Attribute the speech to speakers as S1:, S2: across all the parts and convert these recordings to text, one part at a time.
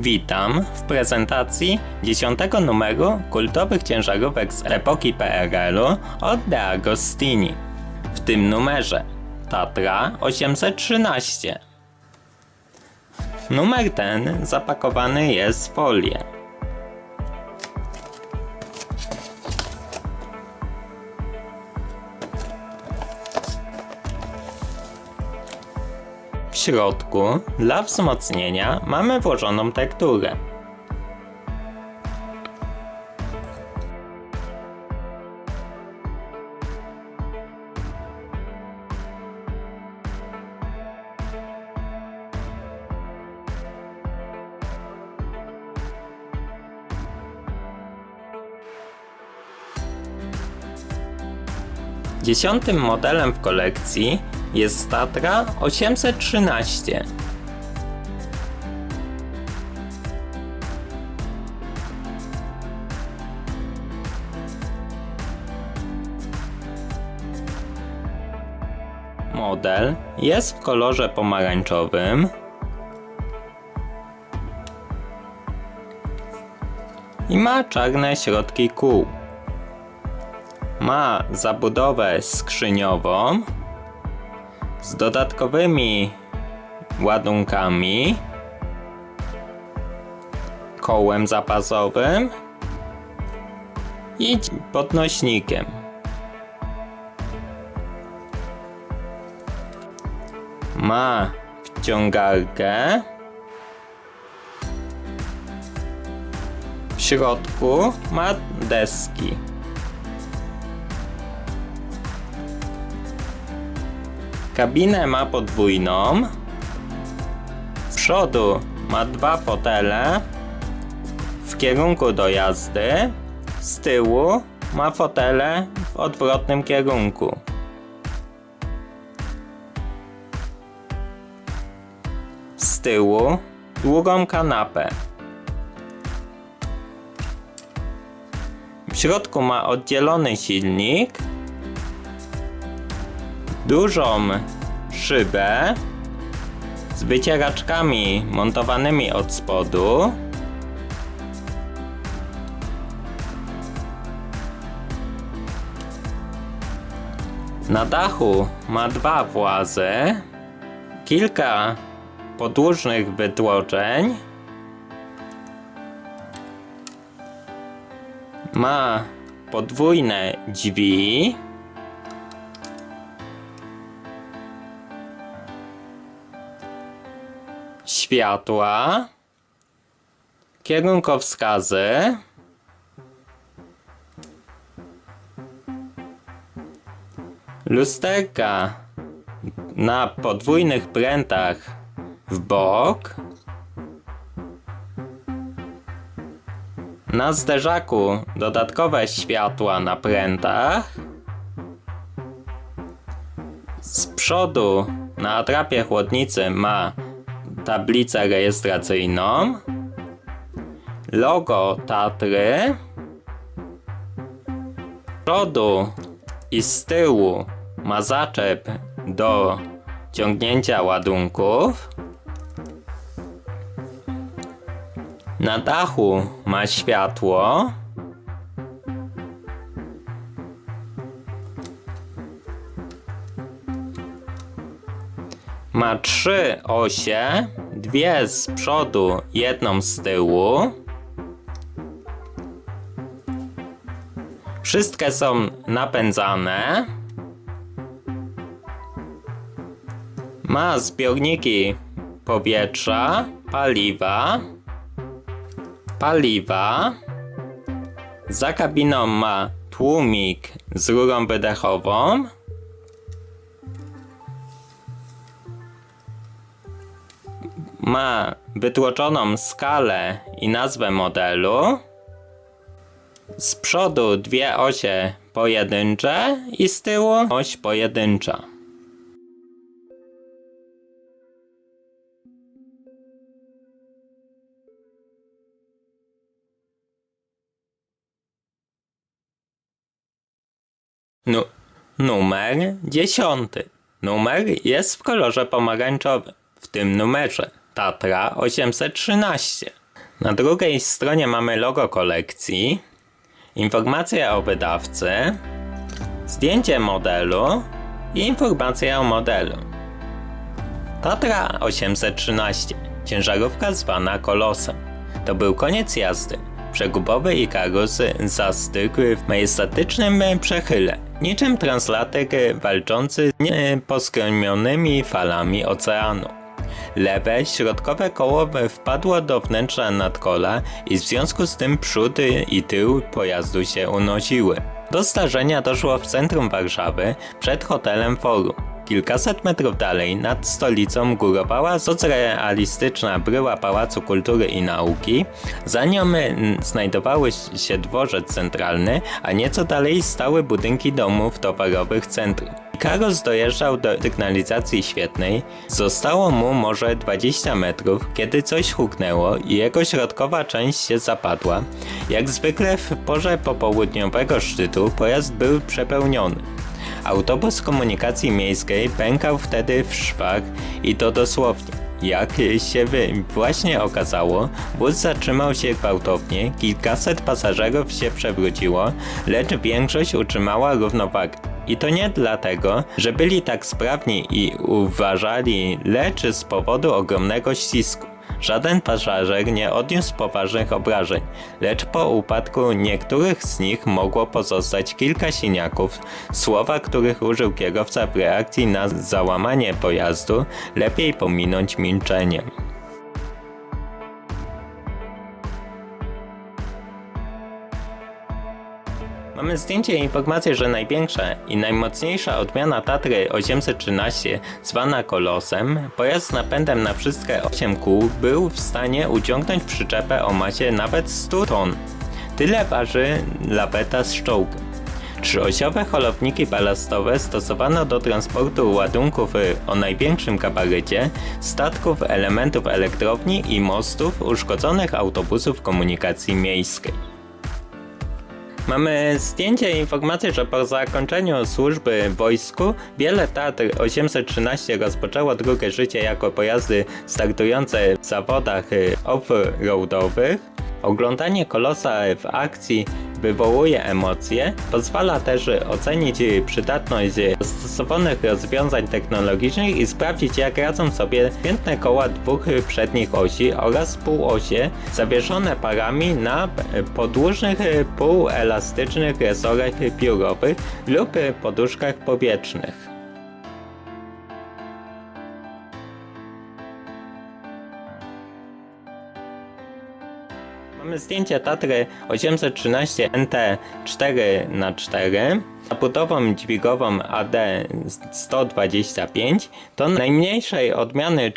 S1: Witam w prezentacji 10 numeru kultowych ciężarówek z epoki PRL-u od De Agostini. W tym numerze Tatra 813. Numer ten zapakowany jest w folię. Środku dla wzmocnienia mamy włożoną tekturę. Dziesiątym modelem w kolekcji jest Tatra 813. Model jest w kolorze pomarańczowym i ma czarne środki kół. Ma zabudowę skrzyniową z dodatkowymi ładunkami, kołem zapasowym i podnośnikiem. Ma wciągarkę. W środku ma deski. Kabinę ma podwójną. Z przodu ma dwa fotele w kierunku do jazdy. Z tyłu ma fotele w odwrotnym kierunku. Z tyłu długą kanapę. W środku ma oddzielony silnik dużą szybę z wycieraczkami montowanymi od spodu. Na dachu ma dwa włazy, kilka podłużnych wytłoczeń. Ma podwójne drzwi. Światła, kierunkowskazy, lusterka na podwójnych prętach w bok, na zderzaku dodatkowe światła na prętach, z przodu na atrapie chłodnicy ma tablicę rejestracyjną, logo Tatry, przodu i z tyłu ma zaczep do ciągnięcia ładunków, na dachu ma światło, Ma trzy osie, dwie z przodu, jedną z tyłu. Wszystkie są napędzane. Ma zbiorniki powietrza, paliwa, paliwa. Za kabiną ma tłumik z rurą wydechową. Ma wytłoczoną skalę i nazwę modelu. Z przodu dwie osie pojedyncze i z tyłu oś pojedyncza. Nu numer dziesiąty. Numer jest w kolorze pomarańczowym. W tym numerze Tatra 813. Na drugiej stronie mamy logo kolekcji, informacje o wydawcy, zdjęcie modelu i informacja o modelu. Tatra 813, ciężarówka zwana Kolosem. To był koniec jazdy. Przegubowy Ikarus zastygł w majestatycznym przechyle, niczym translatek walczący z poskromionymi falami oceanu. Lewe, środkowe koło wpadło do wnętrza nadkola i w związku z tym przód i tył pojazdu się unosiły. Do zdarzenia doszło w centrum Warszawy, przed hotelem Forum. Kilkaset metrów dalej nad stolicą górowała socrealistyczna bryła Pałacu Kultury i Nauki. Za nią mm, znajdowały się dworzec centralny, a nieco dalej stały budynki domów towarowych centrum. Karos dojeżdżał do sygnalizacji świetnej. Zostało mu może 20 metrów, kiedy coś huknęło i jego środkowa część się zapadła. Jak zwykle w porze popołudniowego szczytu pojazd był przepełniony. Autobus komunikacji miejskiej pękał wtedy w szwach i to dosłownie. Jak się właśnie okazało, wóz zatrzymał się gwałtownie, kilkaset pasażerów się przewróciło, lecz większość utrzymała równowagę. I to nie dlatego, że byli tak sprawni i uważali, lecz z powodu ogromnego ścisku. Żaden pasażer nie odniósł poważnych obrażeń, lecz po upadku niektórych z nich mogło pozostać kilka siniaków, słowa których użył kierowca w reakcji na załamanie pojazdu, lepiej pominąć milczeniem. Mamy zdjęcie i informację, że największa i najmocniejsza odmiana Tatry 813, zwana Kolosem, pojazd z napędem na wszystkie 8 kół był w stanie uciągnąć przyczepę o masie nawet 100 ton. Tyle waży laweta z czołgiem. Trzyosiowe holowniki balastowe stosowano do transportu ładunków o największym gabarycie, statków, elementów elektrowni i mostów uszkodzonych autobusów komunikacji miejskiej. Mamy zdjęcie i informację, że po zakończeniu służby w wojsku wiele Tatr 813 rozpoczęło drugie życie jako pojazdy startujące w zawodach off-roadowych. Oglądanie kolosa w akcji wywołuje emocje, pozwala też ocenić przydatność stosowanych rozwiązań technologicznych i sprawdzić jak radzą sobie piętne koła dwóch przednich osi oraz półosie zawieszone parami na podłużnych półelastycznych resorach piórowych lub poduszkach powietrznych. Mamy zdjęcie Tatry 813 NT 4x4 zabudową dźwigową AD125 to najmniejszej odmiany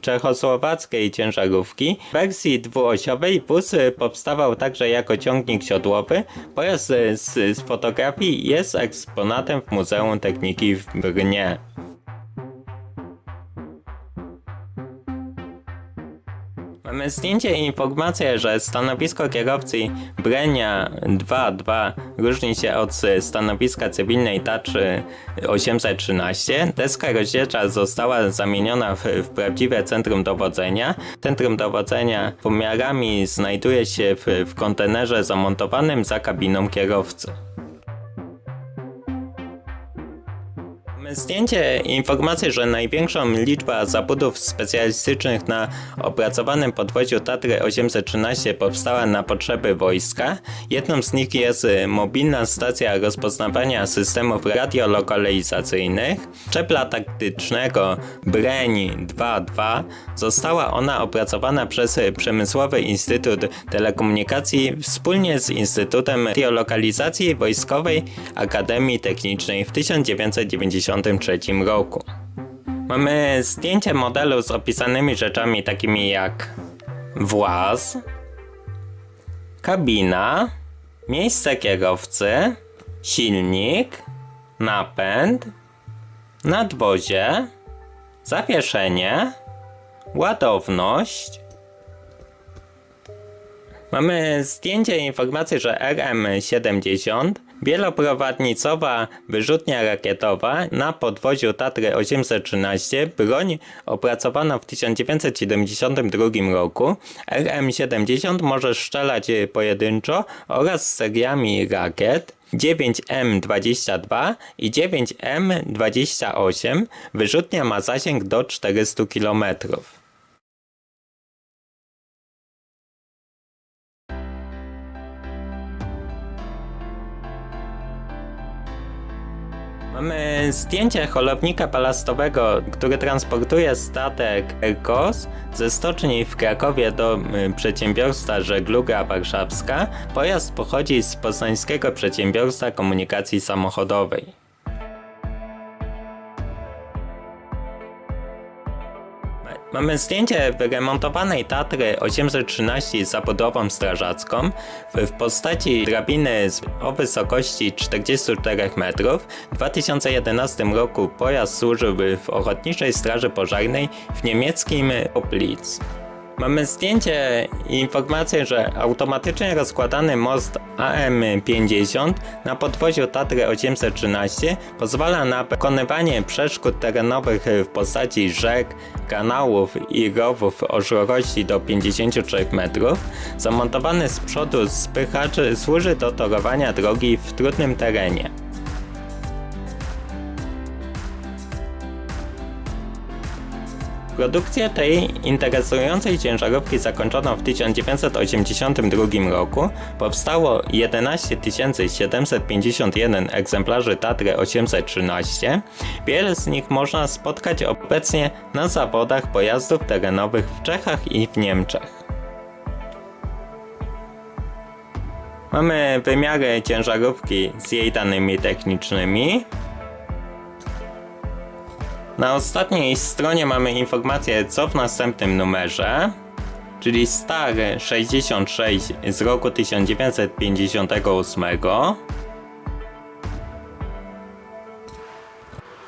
S1: czechosłowackiej ciężarówki. W wersji dwuosiowej wóz powstawał także jako ciągnik siodłowy. Pojazd z, z fotografii jest eksponatem w Muzeum Techniki w Brnie. Zdjęcie i informację, że stanowisko kierowcy Brenia 2.2 różni się od stanowiska cywilnej Tatry 813. Deska rozdzielcza została zamieniona w, w prawdziwe centrum dowodzenia. Centrum dowodzenia pomiarami znajduje się w, w kontenerze zamontowanym za kabiną kierowcy. Zdjęcie informację, że największą liczbę zabudów specjalistycznych na opracowanym podwoziu Tatry 813 powstała na potrzeby wojska. Jedną z nich jest mobilna stacja rozpoznawania systemów radiolokalizacyjnych. Szczepla taktycznego Breni 2.2 została ona opracowana przez Przemysłowy Instytut Telekomunikacji wspólnie z Instytutem Radiolokalizacji Wojskowej Akademii Technicznej w 1990 1993 roku. Mamy zdjęcie modelu z opisanymi rzeczami takimi jak właz, kabina, miejsce kierowcy, silnik, napęd, nadwozie, zawieszenie, ładowność. Mamy zdjęcie i informację, że RM70 Wieloprowadnicowa wyrzutnia rakietowa na podwoziu Tatry 813, broń opracowana w 1972 roku. RM-70 może strzelać pojedynczo oraz seriami rakiet. 9M22 i 9M28 wyrzutnia ma zasięg do 400 km. Mamy zdjęcie holownika balastowego, który transportuje statek Erkos ze stoczni w Krakowie do y, przedsiębiorstwa Żegluga Warszawska. Pojazd pochodzi z poznańskiego przedsiębiorstwa komunikacji samochodowej. Mamy zdjęcie wyremontowanej Tatry 813 z zabudową strażacką w postaci drabiny o wysokości 44 metrów. W 2011 roku pojazd służył w Ochotniczej Straży Pożarnej w niemieckim Oplitz. Mamy zdjęcie i informację, że automatycznie rozkładany most AM50 na podwoziu Tatry 813 pozwala na pokonywanie przeszkód terenowych w postaci rzek, kanałów i rowów o szerokości do 53 metrów. Zamontowany z przodu spychacz służy do torowania drogi w trudnym terenie. Produkcję tej interesującej ciężarówki zakończono w 1982 roku. Powstało 11 751 egzemplarzy Tatry 813. Wiele z nich można spotkać obecnie na zawodach pojazdów terenowych w Czechach i w Niemczech. Mamy wymiary ciężarówki z jej danymi technicznymi. Na ostatniej stronie mamy informację, co w następnym numerze, czyli stary 66 z roku 1958.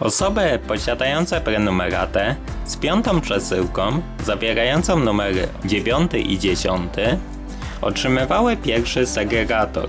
S1: Osoby posiadające prenumeratę z piątą przesyłką, zawierającą numery 9 i 10, otrzymywały pierwszy segregator.